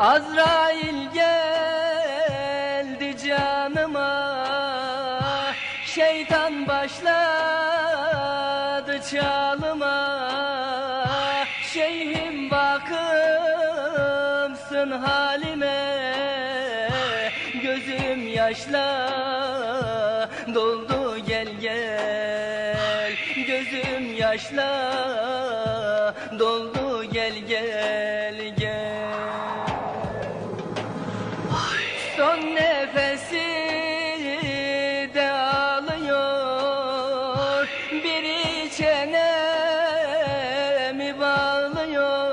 Azrail geldi canıma. Şeytan başladı çalıma. Şeyhim bakımsın halime. Gözüm yaşla doldu gel gel. Gözüm yaşla doldu gel gel Son nefesi de alıyor. Biri çenemi bağlıyor.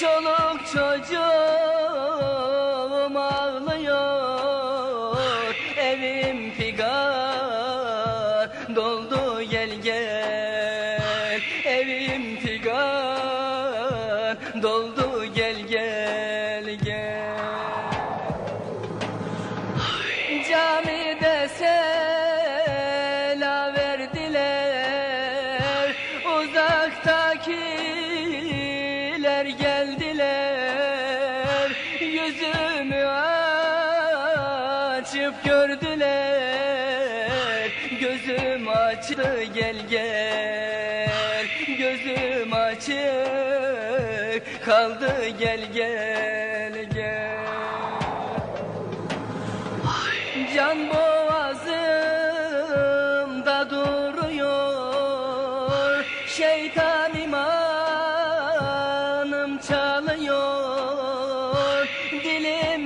Çoluk çocuğum ağlıyor. Evim figan doldu Gözüm açtı gel gel. Gözüm açık kaldı gel gel gel. Can boğazımda duruyor. Şeytan imanım çalıyor. Dilim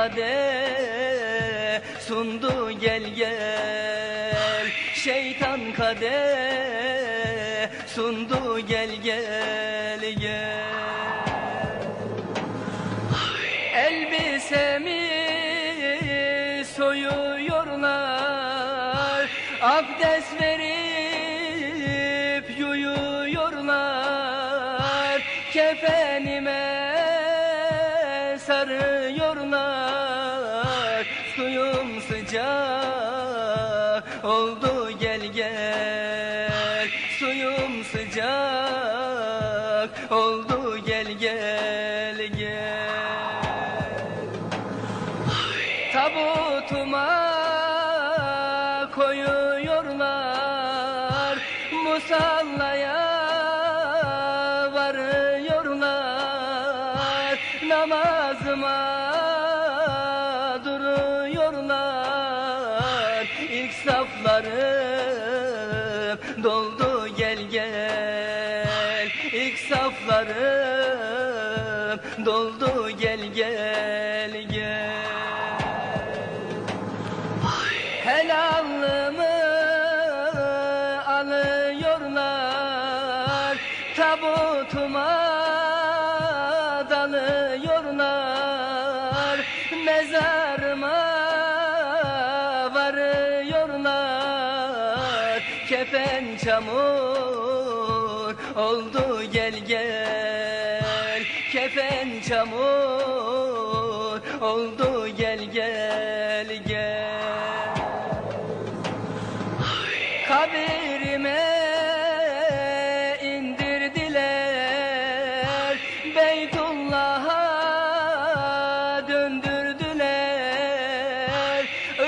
Şeytan kade sundu gel gel. Şeytan kade sundu gel gel gel Suyum sıcak. Oldu gel gel. Suyum sıcak. Oldu gel gel gel. Tabutuma koyuyorlar. Musallaya varıyorlar. Namazıma İlk saflarım doldu gel gel. İlk saflarım doldu gel gel gel. Helallımı alıyorlar Tabutuma dalıyorlar. Mezarıma Kefen çamur oldu gel gel. Kefen çamur oldu gel gel gel. Kabirime indirdiler Beytullah'a döndürdüler.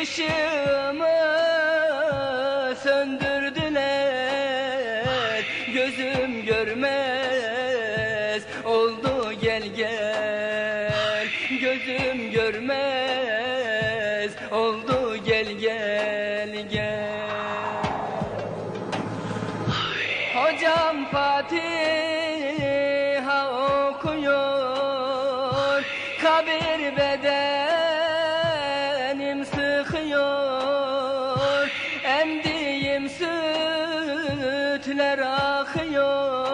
Işığımı söndürdüler Gözüm görmez. Oldu gel gel. Gözüm görmez. Oldu gel gel gel. Hocam Fatiha okuyor. Kabir bedenim sütler akıyor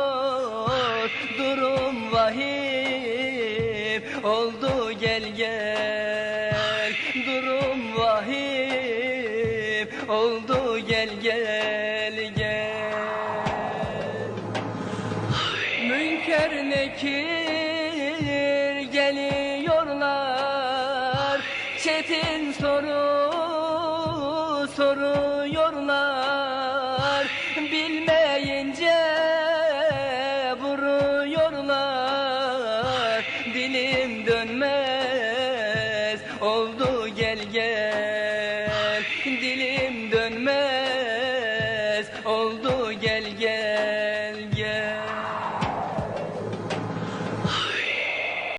Durum vahim. Oldu gel gel Durum vahim. Oldu gel gel gel. Münker nekir geliyorlar. Çetin soru soruyorlar gel